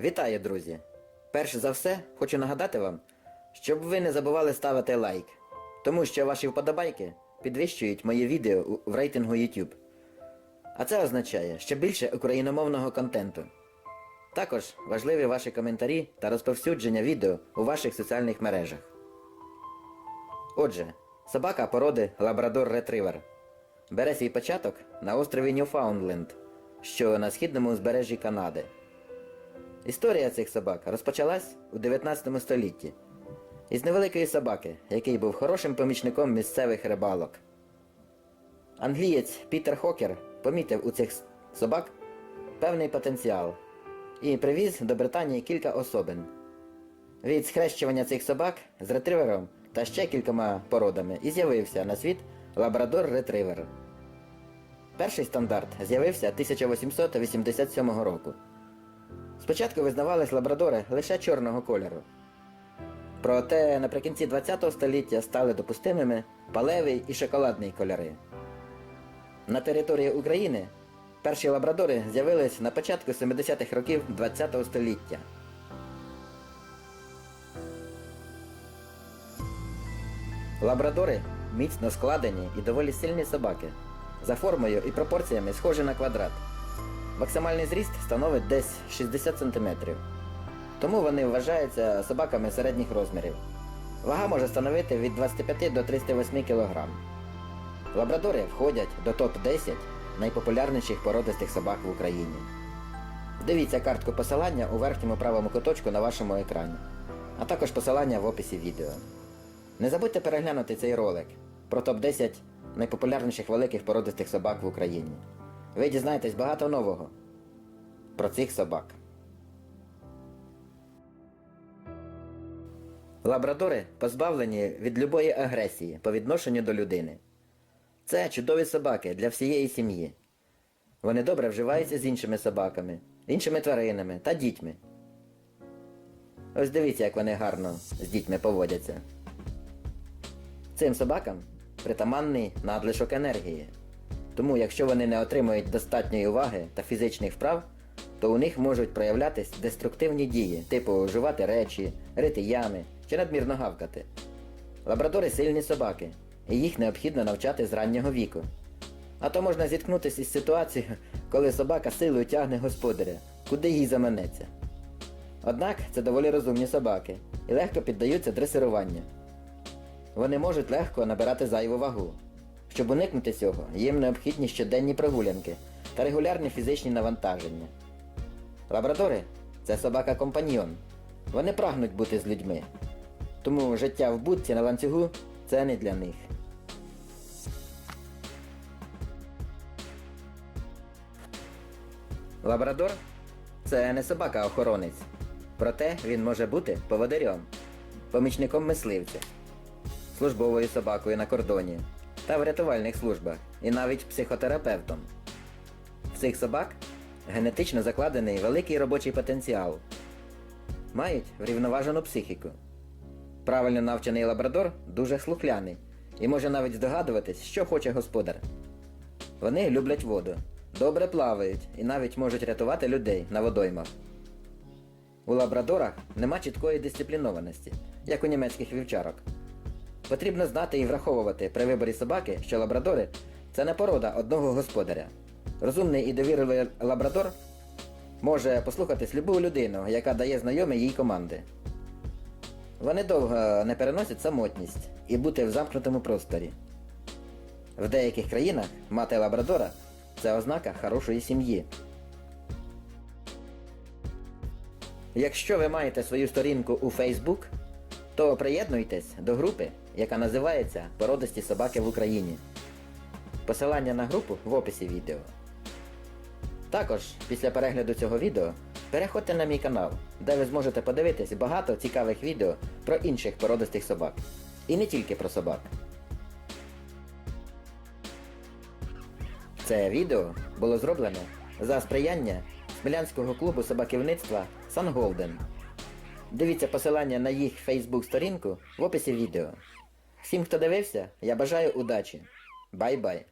Вітаю, друзі! Перш за все, хочу нагадати вам, щоб ви не забували ставити лайк, тому що ваші вподобайки підвищують моє відео в рейтингу YouTube. А це означає ще більше україномовного контенту. Також важливі ваші коментарі та розповсюдження відео у ваших соціальних мережах. Отже, собака породи Лабрадор Ретривер бере свій початок на острові Ньюфаундленд, що на східному узбережжі Канади. Історія цих собак розпочалась у 19 столітті із невеликої собаки, який був хорошим помічником місцевих рибалок. Англієць Пітер Хокер помітив у цих собак певний потенціал і привіз до Британії кілька особин. Від схрещування цих собак з ретривером та ще кількома породами і з'явився на світ лабрадор ретривер. Перший стандарт з'явився 1887 року. Спочатку визнавались лабрадори лише чорного кольору. Проте наприкінці ХХ століття стали допустимими палевий і шоколадний кольори. На території України перші лабрадори з'явились на початку 70-х років ХХ століття. Лабрадори міцно складені і доволі сильні собаки. За формою і пропорціями схожі на квадрат. Максимальний зріст становить десь 60 см. Тому вони вважаються собаками середніх розмірів. Вага може становити від 25 до 308 кг. Лабрадори входять до топ-10 найпопулярніших породистих собак в Україні. Дивіться картку посилання у верхньому правому куточку на вашому екрані, а також посилання в описі відео. Не забудьте переглянути цей ролик про топ-10 найпопулярніших великих породистих собак в Україні. Ви дізнаєтесь багато нового про цих собак. Лабрадори позбавлені від любої агресії по відношенню до людини. Це чудові собаки для всієї сім'ї. Вони добре вживаються з іншими собаками, іншими тваринами та дітьми. Ось дивіться, як вони гарно з дітьми поводяться. Цим собакам притаманний надлишок енергії. Тому, якщо вони не отримують достатньої уваги та фізичних вправ, то у них можуть проявлятись деструктивні дії, типу жувати речі, рити ями чи надмірно гавкати. Лабрадори сильні собаки, і їх необхідно навчати з раннього віку. А то можна зіткнутися із ситуацією, коли собака силою тягне господаря, куди їй заманеться. Однак це доволі розумні собаки і легко піддаються дресируванню. Вони можуть легко набирати зайву вагу. Щоб уникнути цього, їм необхідні щоденні прогулянки та регулярні фізичні навантаження. Лабрадори це собака-компаньйон. Вони прагнуть бути з людьми. Тому життя в будці на ланцюгу це не для них. Лабрадор це не собака-охоронець. Проте він може бути поводирем, помічником мисливця, службовою собакою на кордоні та в рятувальних службах і навіть психотерапевтом. В цих собак генетично закладений великий робочий потенціал. Мають врівноважену психіку. Правильно навчений лабрадор дуже слухляний і може навіть здогадуватись, що хоче господар. Вони люблять воду, добре плавають і навіть можуть рятувати людей на водоймах. У лабрадорах нема чіткої дисциплінованості, як у німецьких вівчарок. Потрібно знати і враховувати при виборі собаки, що лабрадори це не порода одного господаря. Розумний і довірливий лабрадор може послухатись любу людину, яка дає знайомі їй команди. Вони довго не переносять самотність і бути в замкнутому просторі. В деяких країнах мати лабрадора це ознака хорошої сім'ї. Якщо ви маєте свою сторінку у Facebook, то приєднуйтесь до групи, яка називається Породисті собаки в Україні. Посилання на групу в описі відео. Також після перегляду цього відео переходьте на мій канал, де ви зможете подивитись багато цікавих відео про інших породистих собак. І не тільки про собак. Це відео було зроблено за сприяння Смілянського клубу собаківництва Сан Голден. Дивіться посилання на їх фейсбук сторінку в описі відео. Всім, хто дивився, я бажаю удачі. Бай-бай!